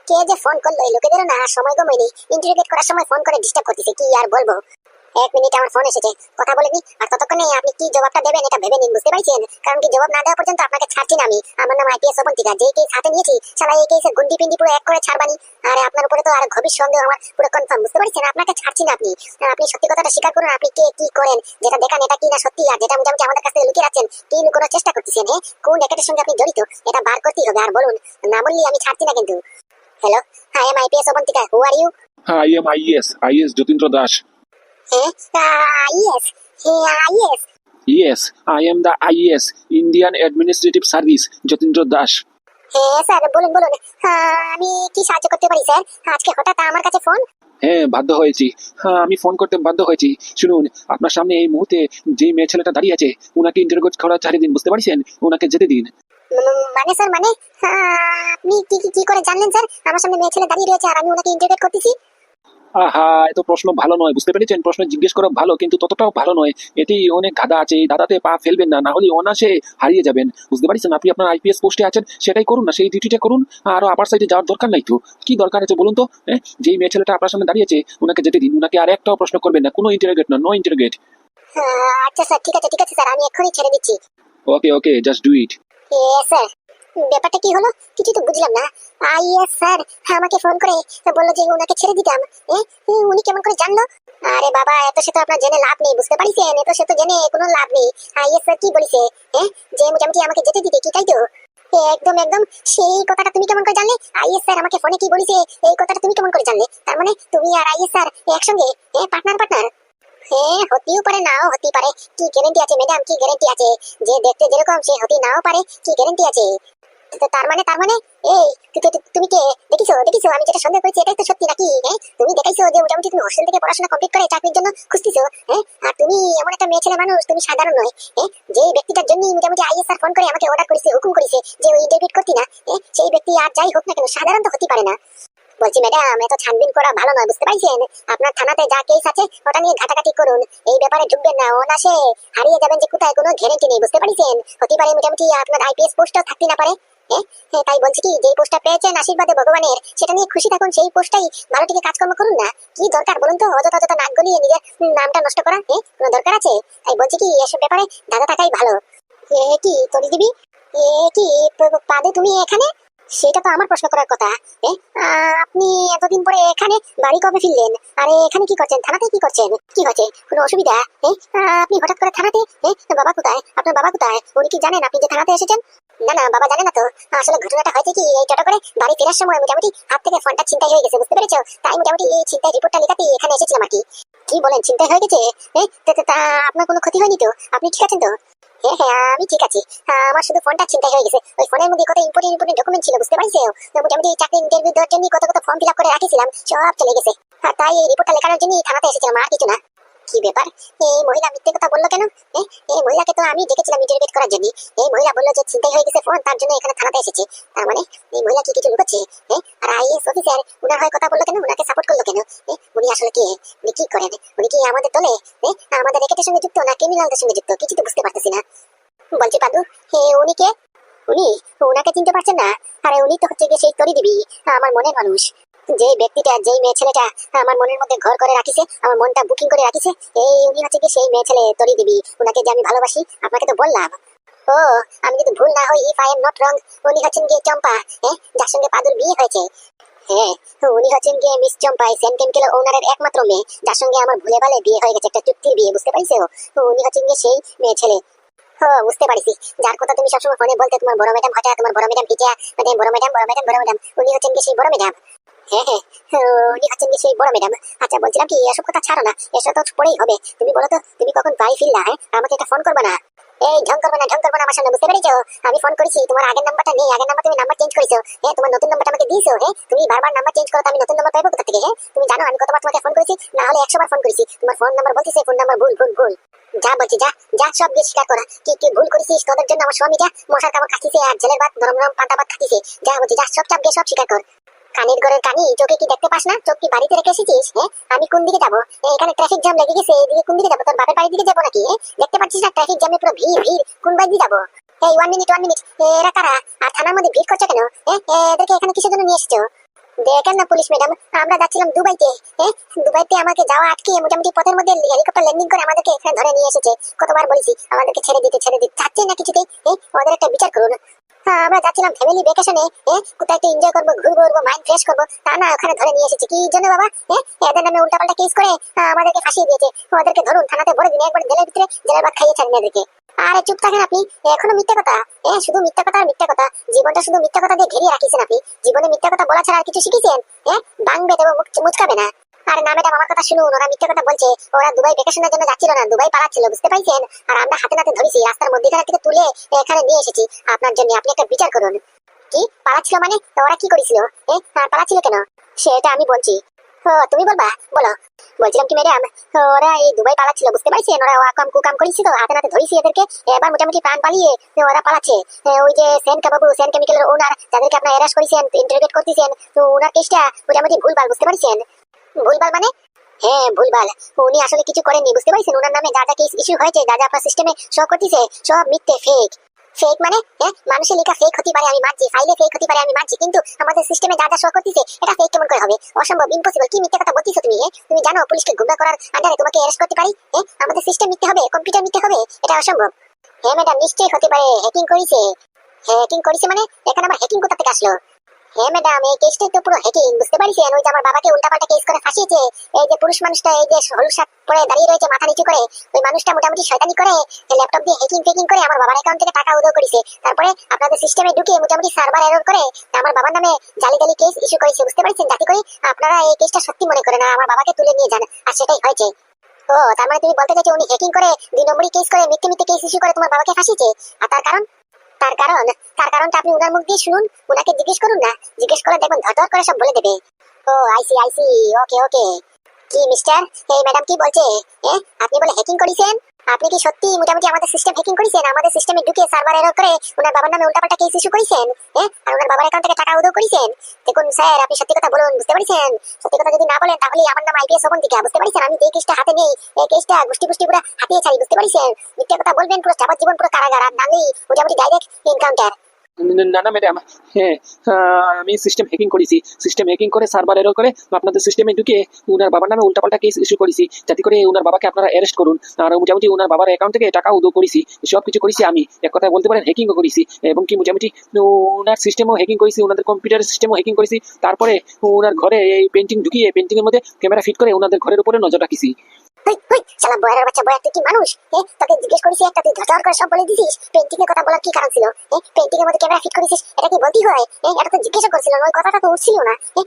কে যে ফোন করল লোকেদের না সময় কমেনি ইন্টারভিউ করার সময় ফোন করে ডিস্টার্ব করতেছে, কি আর বলব? এক মিনিট আমার ফোন এসেছে। কথা বলে নি আর ততক্ষণে আপনি কি জবাবটা দেবেন এটা ভেবে নিন, বুঝতে পারছেন? কারণ কি জবাব না দেওয়া পর্যন্ত আপনাকে ছাড়ছি না আমি। আমার নাম আইপিএস অবন্তিকা যে কেস হাতে নিয়েছি সালা এই কেসে গুন্ডি পিন্ডি পুরো এক করে ছাড়বানি। আর আপনার উপরে তো আর গভীর সন্দেহ আমার পুরো কনফার্ম বুঝতে পারছেন? আপনাকে ছাড়ছি না আপনি। আপনি সত্যি কথাটা স্বীকার করুন, আপনি কে, কি করেন? যেটা দেখান এটা কি না সত্যি? আর যেটা মোটামুটি আমাদের কাছে লুকিয়ে রাখছেন কি লুকোনোর চেষ্টা করতেছেন হ্যাঁ? কোন র্যাকেটের সঙ্গে আপনি জড়িত, এটা বার করতেই হবে, আর বলুন, না বললে আমি ছাড়ছি না কিন্তু। Hello hi am IPS Abantika who are you I am IAS IAS Jatindra Das. Yes হ্যাঁ yes yes I am the IAS Indian administrative service Jatindra Das হ্যাঁ স্যার বলুন বলুন। হ্যাঁ, আমি কি সাহায্য করতে পারি স্যার আজকে হঠাৎ আমার কাছে ফোন হ্যাঁ বাধ্য হয়েছি। হ্যাঁ আমি ফোন করতে বাধ্য হয়েছি। শুনুন আপনার সামনে এই মুহূর্তে যে মেয়ে ছেলেটা দাঁড়িয়ে আছে ওনাকে ইন্টারগোজ করা ছাড়িয়ে দিন বুঝতে পারছেন? ওনাকে যেতে দিন। মানে স্যার মানে? হ্যাঁ, আপনি কি কি- কি করে জানলেন স্যার আমার সামনে মেয়ে ছেলে দাঁড়িয়ে রয়েছে আর আমি ওনাকে ইন্টারভিউ করতেছি। আহা এত প্রশ্ন ভালো নয় বুঝতে পেরেছেন? প্রশ্ন জিজ্ঞেস করা ভালো কিন্তু ততটাও ভালো নয়। এটি অনেক গাদা আছে এই দাদাতে পা ফেলবেন না না হলে অনাসে হারিয়ে যাবেন। বুঝতে পারছেন আপনি আপনার আইপিএস পোস্টে আছেন? সেটাই করুন না সেই ডিউটিটা করুন আর আপার সাইডে যাওয়ার দরকার নাই তো। কি দরকার আছে বলুন তো? হ্যাঁ যেই মেয়ে ছেলেটা আপনার সামনে দাঁড়িয়েছে ওনাকে যেতে দিন ওনাকে আর একটাও প্রশ্ন করবেন না কোনো ইন্টারগেট না নো ইন্টারোগেট হ্যাঁ, আচ্ছা স্যার ঠিক আছে ঠিক আছে স্যার আমি এক্ষুনি ছেড়ে দিচ্ছি। Okay okay just do it yes sir ব্যাপারটা কি হলো? কিছু তো বুঝলাম না। আইএস স্যার আমাকে ফোন করে বলল যে ওনাকে ছেড়ে দিতাম। উনি কেমন করে জানলো? আরে বাবা, এত সে তো আপনার জেনে লাভ নেই, বুঝতে পারিছেন? এত সে তো জেনে কোনো লাভ নেই। আইএস স্যার কি বলিছে? হ্যাঁ যে মোটামুটি আমাকে যেতে দিতে কি, তাই তো? একদম একদম। সেই কথাটা তুমি কেমন করে জানলে? আইএস স্যার আমাকে ফোনে কি বলিছে? এই কথাটা তুমি কেমন করে জানলে? তার মানে তুমি আর আইএস স্যার একসঙ্গে, এ পার্টনার পার্টনার হ্যাঁ হতেও পারে, নাও হতে পারে। কি গ্যারেন্টি আছে ম্যাডাম কি গ্যারেন্টি আছে? যে দেখতে যেরকম, সে হতে নাও পারে। কি গ্যারেন্টি আছে? তার মানে তার মানে এই তুমি কে? দেখিছো দেখিছো, আমি যেটা সন্দেহ করেছি, এটাই তো সত্যি নাকি? হ্যাঁ তুমি দেখাইছো যে মোটামুটি তুমি হোস্টেল থেকে পড়াশোনা কমপ্লিট করে চাকরির জন্য খুঁজতেছো হ্যাঁ আর তুমি এমন একটা মেয়ে ছেলে মানুষ, তুমি সাধারণ নয় হ্যাঁ যে ব্যক্তিটার জন্য মোটামুটি আইএস আর ফোন করে আমাকে অর্ডার করেছে, হুকুম করেছে যে ওই ডেবিট করতি না সেই ব্যক্তি আর যাই হোক না কেন, সাধারণ তো হতে পারে না। বলছি, ম্যাডাম, এত ছানবিন করা ভালো নয়, বুঝতে পারছেন? আপনার থানাতে যা কেস আছে, ওটা নিয়ে ঘাটাঘাটি করুন। এই ব্যাপারে ঢুকবেন না অনাসে হারিয়ে যাবেন যে কোথায়, কোনো গ্যারেন্টি নেই, বুঝতে পারছেন? হতে পারে মোটামুটি আপনার আইপিএস পোস্টও থাকতে না পারে। তাই বলছি কি যে পোস্টটা পেয়েছেন আশীর্বাদে ভগবানের, সেটা নিয়ে খুশি থাকুন, সেই পোস্টটাই ভালো থেকে কাজকর্ম করুন না। কি দরকার বলুন তো? অযথা অযথা নাক গলিয়ে নিজের নামটা নষ্ট করা কোনো দরকার আছে? তাই বলছি কি, এসব ব্যাপারে দাদা থাকাই ভালো। এ কি, তরি দিবি? এ কি পাদে তুমি এখানে? সেটা তো আমার প্রশ্ন করার কথা আপনি এতদিন পরে এখানে বাড়ি কবে ফিরলেন? আরে, এখানে কি করছেন? থানাতে কি করছেন? কি হয়েছে? কোনো অসুবিধা? আপনি হঠাৎ করে থানাতে? বাবা কোথায়? আপনার বাবা কোথায়? উনি কি জানেন আপনি যে থানাতে এসেছেন? না না, বাবা জানে না তো। আসলে ঘটনাটা হয়েছে কি, এই টোটো করে বাড়ি ফেরার সময় মোটামুটি হাত থেকে ফোনটা ছিনতাই হয়ে গেছে, বুঝতে পেরেছ? তাই মোটামুটি এই ছিনতাই রিপোর্টটা লেখাতে এখানে এসেছিলাম আর কি। কি বলেন, ছিনতাই হয়ে গেছে? তা- আপনার কোনো ক্ষতি হয়নি তো? আপনি ঠিক আছেন তো? হ্যাঁ হ্যাঁ আমি ঠিক আছি। আমার শুধু ফোনটা ছিনতাই হয়ে গেছে। ওই ফোনের মধ্যে কত ইম্পর্টেন্ট ইম্পর্টেন্ট ডকুমেন্ট ছিল, বুঝতে পারছ মোটামুটি চাকরি ইন্টারভিউ দেওয়ার জন্য কত কত ফর্ম ফিল আপ করে রাখেছিলাম, সব চলে গেছে। তাই এই রিপোর্টটা লেখানোর জন্য থানাতে এসেছিলাম, আর কিছু না। কি ব্যাপার? এই মহিলা মিথ্যে কথা বলল কেন? এই মহিলাকে তো আমি ডেকেছিলাম ইন্টারভিউ করার জন্য। এই মহিলা বলল যে ছিনতাই হয়ে গেছে ফোন তার জন্য এখানে থানাতে এসেছে। তার মানে এই মহিলা কি কিছু লুকোচ্ছে? আর আইএস অফিসার উনার হয়ে কথা বলল কেন? উনাকে সাপোর্ট করল কেন? উনি আসলে কে? উনি কি করেন? উনি কি আমাদের দলে? আমাদের রেকেটের সঙ্গে যুক্ত না ক্রিমিনালদের সঙ্গে যুক্ত? কিছু তো বুঝতে পারতেছি না। বলছি পাদু হে, উনি কে? উনি? ওনাকে চিনতে পারছেন না? আরে উনি তো হচ্ছে গিয়ে সেই তরি দিবি, আমার মনের মানুষ। যে ব্যক্তিটা, যেই মেয়ে ছেলেটা আমার মনের মধ্যে ঘর করে রাখিছে, আমার মনটা বুকিং করে রাখিছে, এই উনি গিয়ে সেই মেয়ে ছেলে, তরি দিবি। ওনাকে যে আমি ভালোবাসি, আপনাকে তো বললাম। ও, আমি যদি ভুল না হই if I am not wrong উনি হচ্ছেন গিয়ে চম্পা হ্যাঁ যার সঙ্গে পাদুর বিয়ে হয়েছে। হ্যাঁ উনি হচ্ছেন গিয়ে মিস চম্পা কেমিক্যাল ওনারের একমাত্র মেয়ে, যার সঙ্গে আমার ভুলে ভালে বিয়ে হয়ে গেছে, একটা চুক্তির বিয়ে, বুঝতে পারছ উনি হচ্ছেন গিয়ে সেই মেয়ে ছেলে। বুঝতে পারছি। যার কথা তুমি সবসময় ফোনে বলতে, তোমার বড় ম্যাডাম, হঠাৎ তোমার বড় ম্যাডাম পিঠা মানে বড় ম্যাডাম বড় ম্যাডাম বড় ম্যাডাম, উনি হচ্ছেন কি সেই বড় ম্যাডাম। হ্যাঁ হ্যাঁ। আচ্ছা হ্যাঁ? ফোন বুঝতে পেরেছ? আমি ফোন করেছি, তোমার আগের নাম্বারটা নেই, আগের নাম্বার তুমি নাম্বার চেঞ্জ করেছ। হ্যাঁ তোমার নতুন নাম্বারটা আমাকে দিয়েছ হ্যাঁ? তুমি বারবার নাম্বার চেঞ্জ করো আমি নতুন নাম্বার পাইবো কোথা থেকে হ্যাঁ? তুমি জানো, আমি কতবার তোমাকে ফোন করেছি, না হলে একশো বার ফোন করেছি। তোমার ফোন নাম্বার বলতেছে ফোন নাম্বার ভুল ভুল ভুল। যা বলছি, যা যা সব গিয়ে স্বীকার করা। কি কি ভুল করেছিস? তোদের জন্য আমার স্বামীটা মশার কামড় খাচ্ছিছে আর জেলের ভাত নরম নরম পান্তা ভাত খাচ্ছিছে যা বলছি, যা, সব চাপ গিয়ে সব স্বীকার কর। কানের ঘরের কানি, চোখে কি দেখতে পাস না? চোখ কি বাড়িতে রেখে এসেছিস হ্যাঁ? আমি কোন দিকে যাব? এখানে ট্রাফিক জ্যাম লেগে গেছে, এদিকে কোন দিকে যাব? তোর বাপের বাড়ির দিকে যাব নাকি হ্যাঁ? দেখতে পাচ্ছিস না ট্রাফিক জ্যামে পুরো ভিড় ভিড়। কোন বাড়ি যাব? এই ওয়ান মিনিট ওয়ান মিনিট এরা কারা? আর থানার মধ্যে ভিড় করছে কেন? হ্যাঁ? এদেরকে এখানে কিসের জন্য নিয়ে এসেছ? দেখেন না পুলিশ ম্যাডাম আমরা যাচ্ছিলাম দুবাইতে দুবাইতে আমাকে যাওয়া আটকে মোটামুটি পথের মধ্যে হেলিকপ্টার ল্যান্ডিং করে আমাদেরকে এখানে ধরে নিয়ে এসেছে। কতবার বলেছি, আমাদেরকে ছেড়ে দিতে ছেড়ে দিতে। চাচ্ছেন না কিছুতেই হ্যাঁ? ওদের হ্যাঁ, যাচ্ছিলাম ফ্যামিলি ভ্যাকেশনে হ্যাঁ কোথায় একটু এনজয় করব ঘুরবো ঘুরবো মাইন্ড ফ্রেশ করব তা না ওখানে ধরে নিয়ে এসেছে। কি জন্য বাবা? হ্যাঁ এদের নামে উল্টাপাল্টা কেস করে আমাদেরকে ফাঁসিয়ে দিয়েছে। ওদেরকে ধরুন থানাতে ভরে দিন একবার জেলের ভিতরে জেলের ভাত খাইয়ে ছাড়েন এদেরকে। আরে চুপ থাকেন আপনি এখনও মিথ্যা কথা। এ শুধু মিথ্যা কথা আর মিথ্যা কথা। জীবনটা শুধু মিথ্যা কথা দিয়ে ঘেরিয়ে রাখিছেন আপনি। জীবনে মিথ্যা কথা বলা ছাড়া আর কিছু শিখেছেন? হ্যাঁ বাংবে দেবো মুচকাবে না। আর না ম্যাডাম কথা শুনুন, ওরা মিথ্যা কথা বলছে। ওরা দুবাই ভ্যাকেশনের জন্য যাচ্ছিল না, দুবাই পালাচ্ছিল, বুঝতে পাইছেন? আর আমরা হাতে নাতে ধরেছি, রাস্তার মধ্যেখানে থেকে তুলে এখানে নিয়ে এসেছি। আপনার জন্য, আপনি একটা বিচার করুন। কি? পালাচ্ছিল মানে? ওরা কি করেছিল? এ, আর পালাচ্ছিল কেন? সেটা আমি বলছি। তুমি বলবা? বলো। বলছিলাম কি ম্যাডাম ওরা এই দুবাই পালাচ্ছিল, বুঝতে পারছেন ওরা ওয়াকাম কুকাম করেছি হাতে নাতে ধরেছি এদেরকে। এবার মোটামুটি প্রাণ পালিয়ে, ওরা পালাচ্ছে। ওই যে সেন কাবাবু, সেন কেমিক্যালের ওনার যাদেরকে আপনার অ্যারেস্ট করেছেন ইন্টারোগেট করতেছেন, তো ওনার কেসটা মোটামুটি ভুলভাল, বুঝতে পারছেন? ভুলভাল মানে? হ্যাঁ ভুলভাল। উনি আসলে কিছু করেননি, বুঝতে পারছেন? ওনার নামে যা যা কেস ইস্যু হয়েছে, যা যা আপনার সিস্টেমে শো করতেছে, সব মিথ্যে ফেক ফেক মানে? হ্যাঁ মানুষের লেখা ফেক হতে পারে, আমি মানছি। ফাইলে ফেক হতে পারে, আমি মানছি। কিন্তু আমাদের সিস্টেমে যা যা শো করতেছে, এটা ফেক কেমন করে হবে? অসম্ভব ইম্পসিবল কি মিথ্যে কথা বলতেছো তুমি হ্যাঁ? তুমি জানো পুলিশকে গুন্ডা করার আন্ডারে তোমাকে অ্যারেস্ট করতে পারি? হ্যাঁ আমাদের সিস্টেম মিথ্যে হবে কম্পিউটার মিথ্যে হবে, এটা অসম্ভব। হ্যাঁ ম্যাডাম নিশ্চয়ই হতে পারে হ্যাকিং করেছে। হ্যাকিং করেছে মানে? এখানে আবার হ্যাকিং কোথা থেকে আসলো? হ্যাঁ ম্যাডাম বুঝতে পারছেন? আমার বাবাকে উল্টাপাল্টা করেছে। তারপরে আপনাদের সিস্টেমে ঢুকে মোটামুটি সার্ভার এরর করে আমার বাবার নামে জালি জালি কেস ইস্যু করেছে, বুঝতে পারছেন? যাতে করে আপনারা এই কেসটা সত্যি মনে করেন আমার বাবাকে তুলে নিয়ে যান, আর সেটাই হয়েছে। ও, তার মানে তুমি বলতে চাইছো উনি হ্যাকিং করে দুই নম্বরই কেস করে, মিথ্যে মিথ্যে কেস ইস্যু করে তোমার বাবাকে ফাঁসিয়েছে? আর তার কারণ? তার কারণ, তার কারণটা আপনি উনার মুখ দিয়ে শুনুন ওনাকে জিজ্ঞেস করুন না। জিজ্ঞেস করে দেখুন, ধর করে সব বলে দেবে। ও আইসি আইসি ওকে ওকে কি মিস্টার এই ম্যাডাম কি বলছে? আপনি বলে হ্যাকিং করেছেন? আপনি কি সত্যি মোটামুটি আমাদের সিস্টেম হ্যাকিং করেছেন? আমাদের সিস্টেমে ঢুকে সার্ভার এরর করে ওনার বাবার নামে উল্টাপাল্টা কেস ইস্যু করেছেন? হ্যাঁ? আর ওনার বাবার অ্যাকাউন্ট থেকে টাকা উদয় করেছেন? দেখুন স্যার আপনি সত্যি কথা বলুন, বুঝতে পারছেন? সত্যি কথা যদি না বলেন তাহলে আমার নাম আইপিএস ওপন দিকে, বুঝতে পারছেন? আমি যে কেসটা হাতে নেই, এই কেসটা গুষ্টি গুষ্টি পুরো হাতিয়ে ছাড়ি, বুঝতে পারছেন? মিথ্যা কথা বলবেন, পুরো যাবজ্জীবন পুরো কারাগার, আর নামেই মোটামুটি ডাইরেক্ট এনকাউন্টার না না ম্যাডাম হ্যাঁ আমি সিস্টেম হ্যাকিং করেছি। সিস্টেম হ্যাকিং করে সার্ভার এরর করে আপনাদের সিস্টেমে ঢুকে উনার বাবার নামে উল্টাপাল্টা কেস ইস্যু করেছি। যাতে করে উনার বাবাকে আপনারা অ্যারেস্ট করুন। আর মোটামুটি উনার বাবার অ্যাকাউন্ট থেকে টাকা উদয় করেছি। সব কিছু করেছি আমি। এক কথায় বলতে পারেন হ্যাকিংও করেছি। এবং কি মোটামুটি ওনার সিস্টেমও হ্যাকিং করেছি ওনাদের কম্পিউটার সিস্টেমও হ্যাকিং করেছি। তারপরে ওনার ঘরে এই পেন্টিং ঢুকিয়ে পেন্টিং এর মধ্যে ক্যামেরা ফিট করে ওনাদের ঘরের উপরে নজর রাখিছি। মানুষ? এ তোকে জিজ্ঞেস করেছি সব বলে দিছিস। পেন্টিং এর কথা বলার কি কারণ পেন্টিং এর মধ্যে ক্যামেরা ফিট করেছিস, এটা কি হয়? এটা জিজ্ঞেস করছিল কথাটা তো উঠছিল না। এ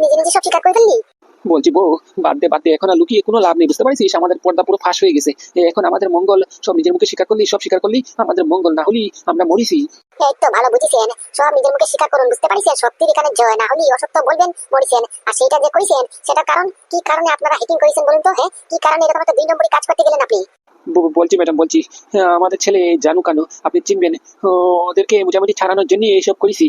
নিজে নিজে সব স্বীকার করে ফেললি? বলছি বউ বাদ দে বাদ দে এখন আর লুকিয়ে কোনো লাভ নেই বুঝতে পারছিস? আমাদের পর্দা পুরো ফাঁস হয়ে গেছে। এখন আমাদের মঙ্গল সব নিজের মুখে স্বীকার করলি সব স্বীকার করলি আমাদের মঙ্গল না হলি আমরা মরিছি। এই তো ভালো বুঝেছেন সব নিজের মুখে স্বীকার করুন বুঝতে পারছেন? সত্যির এখানে জয় না হলে অসত্য বলবেন মরিছেন। আর সেইটা যে করেছেন সেটার কারণ কি কারণে আপনারা হ্যাকিং করেছেন বলুন তো হ্যাঁ? কি কারণে এরকম একটা দুই নম্বরই কাজ করতে গেলেন আপনি? বলছি ম্যাডাম বলছি হ্যাঁ, আমাদের ছেলে জানু কানু আপনি চিনবেন ওদেরকে মোটামুটি ছাড়ানোর জন্য এইসব করেছি।